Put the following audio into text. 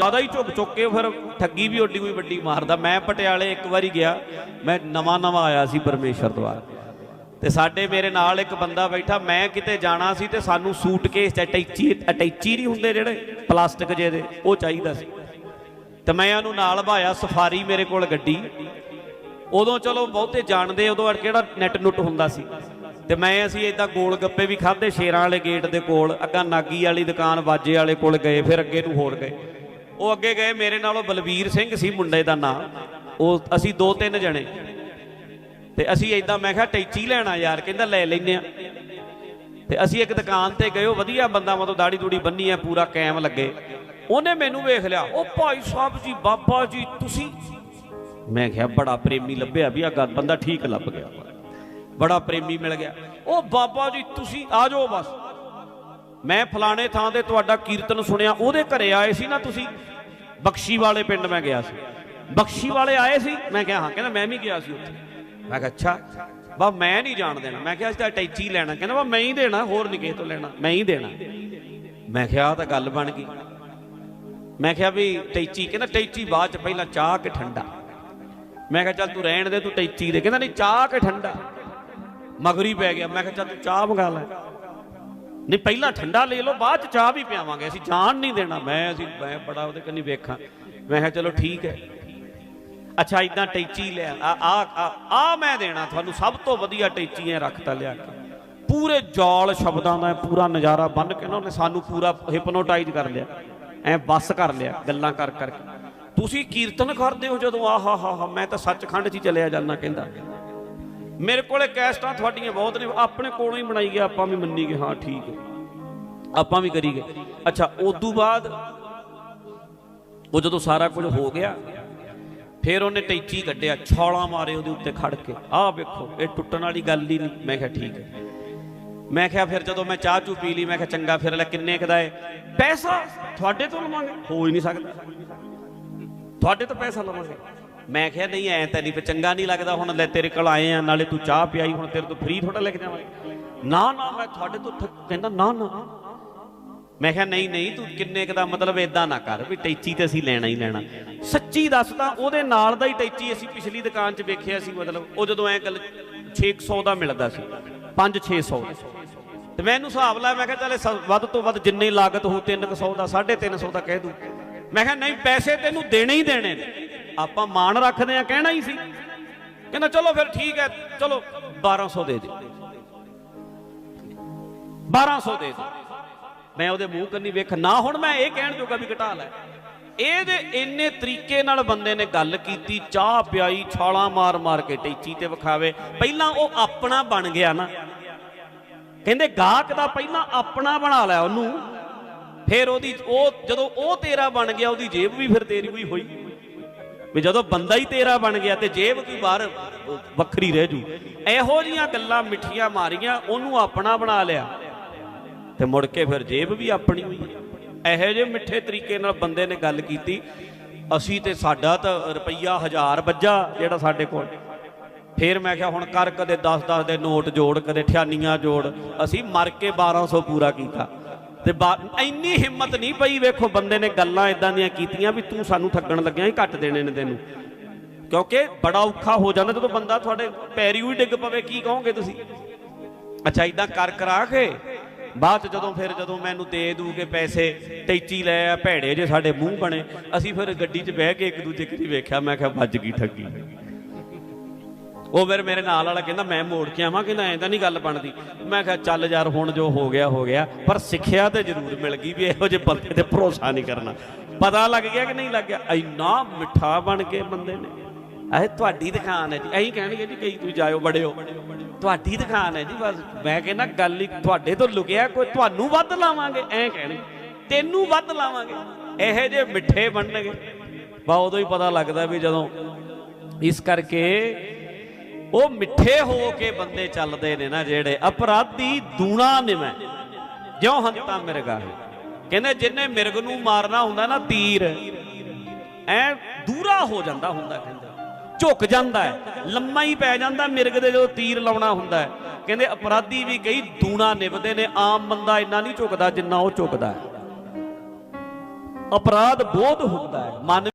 ਜ਼ਿਆਦਾ ਹੀ ਝੁਕ ਚੁੱਕ ਕੇ ਫਿਰ ਠੱਗੀ ਵੀ ਓਡੀ ਕੋਈ ਵੱਡੀ ਮਾਰਦਾ। ਮੈਂ ਪਟਿਆਲੇ ਇੱਕ ਵਾਰੀ ਗਿਆ, ਮੈਂ ਨਵਾਂ ਨਵਾਂ ਆਇਆ ਸੀ ਪਰਮੇਸ਼ਰ ਦੁਆਰ ਤੇ ਸਾਡੇ ਮੇਰੇ ਨਾਲ ਇੱਕ ਬੰਦਾ ਬੈਠਾ, ਮੈਂ ਕਿਤੇ ਜਾਣਾ ਸੀ ਤੇ ਸਾਨੂੰ ਸੂਟਕੇਸ ਚ ਅਟੈਚੀ ਅਟੈਚੀ ਨਹੀਂ ਹੁੰਦੇ ਜਿਹੜੇ, ਪਲਾਸਟਿਕ ਜਿਹੇ ਦੇ, ਉਹ ਚਾਹੀਦਾ ਸੀ। ਤੇ ਮੈਂ ਉਹਨੂੰ ਨਾਲ ਭਾਇਆ, ਸਫਾਰੀ ਮੇਰੇ ਕੋਲ ਗੱਡੀ। ਉਦੋਂ ਚਲੋ ਬਹੁਤੇ ਜਾਣਦੇ, ਉਦੋਂ ਕਿਹੜਾ ਨੈਟ ਨੁੱਟ ਹੁੰਦਾ ਸੀ। ਤੇ ਮੈਂ ਅਸੀਂ ਇਦਾਂ ਗੋਲ ਗੱਪੇ ਵੀ ਖਾਦੇ ਸ਼ੇਰਾਂ ਵਾਲੇ ਗੇਟ ਦੇ ਕੋਲ, ਅੱਗਾ ਨਾਗੀ ਵਾਲੀ ਦੁਕਾਨ, ਵਾਜੇ ਵਾਲੇ ਕੋਲ ਗਏ, ਫਿਰ ਅੱਗੇ ਨੂੰ ਹੋਰ ਗਏ। ਉਹ ਅੱਗੇ ਗਏ, ਮੇਰੇ ਨਾਲੋਂ ਬਲਵੀਰ ਸਿੰਘ ਸੀ ਮੁੰਡੇ ਦਾ ਨਾਂ। ਉਹ ਅਸੀਂ ਦੋ ਤਿੰਨ ਜਣੇ। ਤੇ ਅਸੀਂ ਇਦਾਂ ਮੈਂ ਕਿਹਾ ਟੈਚੀ ਲੈਣਾ ਯਾਰ, ਕਹਿੰਦਾ ਲੈ ਲੈਨੇ ਆ। ਤੇ ਅਸੀਂ ਇੱਕ ਦੁਕਾਨ ਤੇ ਗਏ, ਉਹ ਵਧੀਆ ਬੰਦਾ, ਮਤਲਬ ਦਾੜੀ ਦੂੜੀ ਬੰਨੀ ਆ, ਪੂਰਾ ਕੈਮ ਲੱਗੇ। ਉਹਨੇ ਮੈਨੂੰ ਵੇਖ ਲਿਆ, ਉਹ ਭਾਈ ਸਾਹਿਬ ਜੀ, ਬਾਬਾ ਜੀ, ਤੁਸੀਂ? ਮੈਂ ਕਿਹਾ ਬੜਾ ਪ੍ਰੇਮੀ ਲੱਭਿਆ ਵੀ ਆ ਗੱਲ, ਬੰਦਾ ਠੀਕ ਲੱਭ ਗਿਆ। ਬੜਾ ਪ੍ਰੇਮੀ ਮਿਲ ਗਿਆ। ਉਹ ਬਾਬਾ ਜੀ, ਤੁਸੀਂ ਆ ਜਾਓ ਬਸ। ਮੈਂ ਫਲਾਣੇ ਥਾਂ ਤੇ ਤੁਹਾਡਾ ਕੀਰਤਨ ਸੁਣਿਆ, ਉਹਦੇ ਘਰੇ ਆਏ ਸੀ ਨਾ ਤੁਸੀਂ? ਬਖਸ਼ੀ ਵਾਲੇ ਪਿੰਡ ਮੈਂ ਗਿਆ ਸੀ। ਬਖਸ਼ੀ ਵਾਲੇ ਆਏ ਸੀ? ਮੈਂ ਕਿਹਾ, ਹਾਂ, ਕਹਿੰਦਾ ਮੈਂ ਵੀ ਗਿਆ ਸੀ ਉੱਥੇ। ਮੈਂ ਕਿਹਾ, ਅੱਛਾ। ਬਾ, ਮੈਂ ਨਹੀਂ ਜਾਣ ਦੇਣਾ। ਮੈਂ ਕਿਹਾ, ਅਸੀਂ ਤਾਂ ਟੈਚੀ ਲੈਣਾ। ਕਹਿੰਦਾ, ਬਾ, ਮੈਂ ਹੀ ਦੇਣਾ, ਹੋਰ ਨਹੀਂ ਕਿਸੇ ਤੋਂ ਲੈਣਾ। ਮੈਂ ਹੀ ਦੇਣਾ। ਮੈਂ ਕਿਹਾ, ਆਹ ਤਾਂ ਗੱਲ ਬਣ ਗਈ। ਮੈਂ ਕਿਹਾ ਵੀ ਟੈਚੀ, ਕਹਿੰਦਾ ਟੈਚੀ ਬਾਅਦ ਚ ਪਹਿਲਾਂ ਚਾਹ ਕੇ ਠੰਡਾ। ਮੈਂ ਕਿਹਾ, ਚੱਲ ਤੂੰ ਰਹਿਣ ਦੇ, ਤੂੰ ਟੈਚੀ ਦੇ। ਕਹਿੰਦਾ, ਨਹੀਂ, ਚਾਹ ਕੇ ਠੰਡਾ। ਮਗਰੀ ਪੈ ਗਿਆ। ਮੈਂ ਕਿਹਾ, ਚੱਲ ਤੂੰ ਚਾਹ ਮੰਗਾ ਲੈ। ਨਹੀਂ, ਪਹਿਲਾਂ ਠੰਡਾ ਲੈ ਲਓ, ਬਾਅਦ ਚ ਚਾਹ ਵੀ ਪਿਆਵਾਂਗੇ। ਅਸੀਂ ਜਾਣ ਨਹੀਂ ਦੇਣਾ। ਮੈਂ, ਅਸੀਂ, ਮੈਂ ਬੜਾ ਉਹਦੇ ਕੰਨੀ ਵੇਖਾਂ। ਮੈਂ ਕਿਹਾ, ਚਲੋ ਠੀਕ ਹੈ। ਅੱਛਾ ਇਦਾਂ ਟੈਚੀ ਲਿਆ ਆ ਆ, ਆ- ਮੈਂ ਦੇਣਾ ਤੁਹਾਨੂੰ। ਸਭ ਤੋਂ ਵਧੀਆ ਟੈਚੀ ਐ ਰੱਖਤਾ ਲਿਆ ਕੇ। ਪੂਰੇ ਜੌਲ ਸ਼ਬਦਾਂ ਦਾ ਪੂਰਾ ਨਜ਼ਾਰਾ ਬੰਨ ਕੇ ਨਾ ਉਹਨੇ ਸਾਨੂੰ ਪੂਰਾ ਹਿਪਨੋਟਾਈਜ਼ ਕਰ ਲਿਆ। ਐ ਬੱਸ ਕਰ ਲਿਆ, ਗੱਲਾਂ ਕਰ ਕਰਕੇ ਤੁਸੀਂ ਕੀਰਤਨ ਕਰਦੇ ਹੋ ਜਦੋਂ? ਆਹਾ ਹਾ ਹਾ ਮੈਂ ਤਾਂ ਸੱਚਖੰਡ 'ਚ ਹੀ ਚਲਿਆ ਜਾਂਦਾ, ਕਹਿੰਦਾ। ਮੇਰੇ ਕੋਲੇ ਕੈਸਟਾਂ ਤੁਹਾਡੀਆਂ ਬਹੁਤ ਨੇ, ਆਪਣੇ ਕੋਲੋਂ ਹੀ ਬਣਾਈ ਗਿਆ ਆਪਾਂ ਵੀ ਮੰਨੀ ਗਏ, ਹਾਂ, ਠੀਕ ਹੈ। ਆਪਾਂ ਵੀ ਕਰੀ ਗਏ। ਅੱਛਾ, ਉਦੋਂ ਬਾਅਦ ਉਹ ਜਦੋਂ ਸਾਰਾ ਕੁਝ ਹੋ ਗਿਆ, ਫਿਰ ਉਹਨੇ ਟੈਚੀ ਕੱਢਿਆ, ਛਾਲਾਂ ਮਾਰੇ ਉਹਦੇ ਉੱਤੇ ਖੜ ਕੇ। ਆਹ ਵੇਖੋ, ਇਹ ਟੁੱਟਣ ਵਾਲੀ ਗੱਲ ਹੀ ਨਹੀਂ। ਮੈਂ ਕਿਹਾ, ਠੀਕ ਹੈ। ਮੈਂ ਕਿਹਾ, ਫਿਰ ਜਦੋਂ ਮੈਂ ਚਾਹ ਚੂ ਪੀ ਲਈ, ਮੈਂ ਕਿਹਾ, ਚੰਗਾ, ਫਿਰ ਲੈ ਕਿੰਨੇ ਕਦਾ ਏ ਪੈਸਾ ਤੁਹਾਡੇ ਤੋਂ ਲਵਾਂਗੇ। ਹੋ ਹੀ ਨਹੀਂ ਸਕਦਾ। ਤੁਹਾਡੇ ਤੋਂ ਪੈਸਾ ਲਵਾਂਗੇ। ਮੈਂ ਕਿਹਾ, ਨਹੀਂ, ਐ ਤਾਂ ਨਹੀਂ ਚੰਗਾ ਨਹੀਂ ਲੱਗਦਾ ਹੁਣ, ਲੈ ਤੇਰੇ ਕੋਲ ਆਏ ਆ, ਨਾਲੇ ਤੂੰ ਚਾਹ ਪਿਆਈ, ਹੁਣ ਤੇਰੇ ਤੋਂ ਫ੍ਰੀ ਥੋੜਾ ਲੈ ਕੇ ਜਾਵਾਂਗੇ। ਨਾ ਨਾ, ਮੈਂ ਤੁਹਾਡੇ ਤੋਂ ਠ- ਕਹਿੰਦਾ, ਨਾ ਨਾ। ਮੈਂ ਕਿਹਾ, ਨਹੀਂ ਨਹੀਂ, ਤੂੰ ਕਿੰਨੇ ਕ ਦਾ ਮਤਲਬ ਇਦਾਂ ਨਾ ਕਰ ਵੀ ਟੈਚੀ ਤੇ ਅਸੀਂ ਲੈਣਾ ਹੀ ਲੈਣਾ। ਸੱਚੀ ਦੱਸ ਤਾਂ ਉਹਦੇ ਨਾਲ ਦਾ ਹੀ ਟੈਚੀ ਅਸੀਂ ਪਿਛਲੀ ਦੁਕਾਨ 'ਚ ਵੇਖਿਆ ਸੀ ਮਤਲਬ, ਉਹ ਜਦੋਂ ਐ ਗੱਲ 600 ਦਾ ਮਿਲਦਾ ਸੀ 5 600 ਤੇ ਮੈਂ ਇਹਨੂੰ ਹਿਸਾਬ ਲਾਇਆ, ਮੈਂ ਕਿਹਾ, ਚੱਲ ਸ- ਵੱਧ ਤੋਂ ਵੱਧ ਜਿੰਨੀ ਲਾਗਤ ਹੋ 300 ਦਾ 350 ਦਾ ਕਹਿ ਦੂੰ। ਮੈਂ ਕਿਹਾ, ਨਹੀਂ, ਪੈਸੇ ਤੈਨੂੰ ਦੇਣੇ ਹੀ ਦੇਣੇ ਨੇ। ਆਪਾਂ ਮਾਣ ਰੱਖਦੇ ਆ ਕਹਿਣਾ ਹੀ ਸੀ। ਕਹਿੰਦਾ, ਚਲੋ ਫਿਰ ਠੀਕ ਹੈ, ਚਲੋ। 1200 ਦੇ ਦੇ 1200 ਦੇ ਦੇ ਮੈਂ ਉਹਦੇ ਮੂੰਹ ਕੰਨੀ ਵੇਖ, ਨਾ ਹੁਣ ਮੈਂ ਇਹ ਕਹਿਣ ਜੋਗਾ ਵੀ ਘਟਾ ਲੈ। ਇਹਦੇ ਇੰਨੇ ਤਰੀਕੇ ਨਾਲ ਬੰਦੇ ਨੇ ਗੱਲ ਕੀਤੀ, ਚਾਹ ਪਿਆਈ, ਛਾਲਾਂ ਮਾਰ ਮਾਰ ਕੇ ਟੈਚੀ ਤੇ ਵਿਖਾਵੇ, ਪਹਿਲਾਂ ਉਹ ਆਪਣਾ ਬਣ ਗਿਆ ਨਾ। ਕਹਿੰਦੇ ਗਾਹਕ ਦਾ ਪਹਿਲਾਂ ਆਪਣਾ ਬਣਾ ਲਿਆ ਉਹਨੂੰ, ਫਿਰ ਉਹਦੀ ਉਹ, ਜਦੋਂ ਉਹ ਤੇਰਾ ਬਣ ਗਿਆ, ਉਹਦੀ ਜੇਬ ਵੀ ਫਿਰ ਤੇਰੀ ਵੀ ਹੋਈ। ਵੀ ਜਦੋਂ ਬੰਦਾ ਹੀ ਤੇਰਾ ਬਣ ਗਿਆ ਤੇ ਜੇਬ ਕੀ ਬਾਹਰ ਵੱਖਰੀ ਰਹਿ ਜੂ। ਇਹੋ ਜੀਆਂ ਗੱਲਾਂ ਮਿੱਠੀਆਂ ਮਾਰੀਆਂ, ਉਹਨੂੰ ਆਪਣਾ ਬਣਾ ਲਿਆ। ਤੇ ਮੁੜ ਕੇ ਫਿਰ ਜੇਬ ਵੀ ਆਪਣੀ। ਹੋਈ ਇਹੋ ਜਿਹੇ ਮਿੱਠੇ ਤਰੀਕੇ ਨਾਲ ਬੰਦੇ ਨੇ ਗੱਲ ਕੀਤੀ, ਅਸੀਂ ਤੇ ਸਾਡਾ ਤਾਂ ਰੁਪਈਆ ਹਜ਼ਾਰ ਵੱਜਾ ਜਿਹੜਾ ਸਾਡੇ ਕੋਲ। ਫਿਰ ਮੈਂ ਕਿਹਾ, ਹੁਣ ਕਰ ਕਦੇ 10-10 ਦੇ ਨੋਟ ਜੋੜ, ਕਦੇ ਠਿਆਨੀਆਂ ਜੋੜ। ਅਸੀਂ ਮਰ ਕੇ 1200 ਪੂਰਾ ਕੀਤਾ। ਤੇ ਬਾ- ਇੰਨੀ ਹਿੰਮਤ ਨਹੀਂ ਪਈ, ਵੇਖੋ ਬੰਦੇ ਨੇ ਗੱਲਾਂ ਇਦਾਂ ਦੀਆਂ ਕੀਤੀਆਂ ਵੀ ਤੂੰ ਸਾਨੂੰ ਠੱਗਣ ਲੱਗਿਆ ਹੀ ਘੱਟ ਦੇਣੇ ਨੇ ਤੈਨੂੰ। ਕਿਉਂਕਿ ਬੜਾ ਔਖਾ ਹੋ ਜਾਂਦਾ ਜਦੋਂ ਬੰਦਾ ਤੁਹਾਡੇ ਪੈਰੀ ਹੀ ਡਿੱਗ ਪਵੇ, ਕੀ ਕਹੋਗੇ ਤੁਸੀਂ? ਅੱਛਾ ਇਦਾਂ ਕਰ ਕਰਾ ਕੇ ਬਾਅਦ 'ਚ ਜਦੋਂ ਫਿਰ ਜਦੋਂ ਮੈਨੂੰ ਦੇ ਦੂਗੇ ਪੈਸੇ, ਟੈਚੀ ਲੈ ਆ, ਭੈੜੇ ਜੇ ਸਾਡੇ ਮੂੰਹ ਬਣੇ, ਅਸੀਂ ਫਿਰ ਗੱਡੀ 'ਚ ਬਹਿ ਕੇ ਇੱਕ ਦੂਜੇ ਕਿਤੇ ਵੇਖਿਆ, ਮੈਂ ਕਿਹਾ, ਵੱਜ ਗਈ ਠੱਗੀ। ਉਹ ਫਿਰ ਮੇਰੇ ਨਾਲ ਵਾਲਾ ਕਹਿੰਦਾ, ਮੈਂ ਮੋੜ ਕੇ ਆਵਾਂ। ਕਹਿੰਦਾ, ਐਂ ਤਾਂ ਨਹੀਂ ਗੱਲ ਬਣਦੀ। ਮੈਂ ਕਿਹਾ, ਚੱਲ ਯਾਰ, ਹੁਣ ਜੋ ਹੋ ਗਿਆ ਹੋ ਗਿਆ। ਪਰ ਸਿੱਖਿਆ ਤੇ ਜ਼ਰੂਰ ਮਿਲ ਗਈ ਵੀ ਇਹੋ ਜਿਹੇ ਬੰਦੇ ਤੇ ਭਰੋਸਾ ਨਹੀਂ ਕਰਨਾ। ਪਤਾ ਲੱਗ ਗਿਆ ਕਿ ਨਹੀਂ ਲੱਗ ਗਿਆ? ਇੰਨਾ ਮਿੱਠਾ ਬਣ ਕੇ ਬੰਦੇ ਨੇ। ਇਹ ਤੁਹਾਡੀ ਦੁਕਾਨ ਹੈ ਜੀ। ਐਂ ਕਹਿਣਗੇ ਜੀ, ਕਈ ਤੁਸੀਂ ਜਾਇਓ ਬੜਿਓ ਤੁਹਾਡੀ ਦੁਕਾਨ ਹੈ ਜੀ, ਬਸ। ਮੈਂ ਕਹਿੰਦਾ, ਗੱਲ ਹੀ ਤੁਹਾਡੇ ਤੋਂ ਲੁਕਿਆ, ਕੋਈ ਤੁਹਾਨੂੰ ਵੱਧ ਲਾਵਾਂਗੇ? ਐਂ ਕਹਿਣਗੇ। ਤੈਨੂੰ ਵੱਧ ਲਾਵਾਂਗੇ। ਇਹੋ ਜਿਹੇ ਮਿੱਠੇ ਬਣਨਗੇ। ਬਾ ਉਦੋਂ ਹੀ ਪਤਾ ਲੱਗਦਾ ਵੀ ਜਦੋਂ ਇਸ ਕਰਕੇ ਉਹ ਮਿੱਠੇ ਹੋ ਕੇ ਬੰਦੇ ਚੱਲਦੇ ਨੇ ਨਾ ਜਿਹੜੇ ਅਪਰਾਧੀ ਦੂਣਾ ਨਿਵੇਂ। ਜਿਉ ਹੰਤਾ ਮਿਰਗਾ ਕਹਿੰਦੇ ਜਿੰਨੇ ਮਿਰਗ ਨੂੰ ਮਾਰਨਾ ਹੁੰਦਾ ਨਾ ਤੀਰ, ਐ ਦੂਰਾ ਹੋ ਜਾਂਦਾ ਹੁੰਦਾ ਕਹਿੰਦੇ। ਝੁਕ ਜਾਂਦਾ ਹੈ, ਲੰਮਾ ਹੀ ਪੈ ਜਾਂਦਾ ਮਿਰਗ ਦੇ ਜਦੋਂ ਤੀਰ ਲਾਉਣਾ ਹੁੰਦਾ ਹੈ। ਕਹਿੰਦੇ ਅਪਰਾਧੀ ਵੀ ਕਈ ਦੂਣਾ ਨਿਭਦੇ ਨੇ, ਆਮ ਬੰਦਾ ਇੰਨਾ ਨਹੀਂ ਝੁਕਦਾ ਜਿੰਨਾ ਉਹ ਝੁਕਦਾ ਹੈ। ਅਪਰਾਧ ਬੋਧ ਹੁੰਦਾ ਹੈ, ਮਨ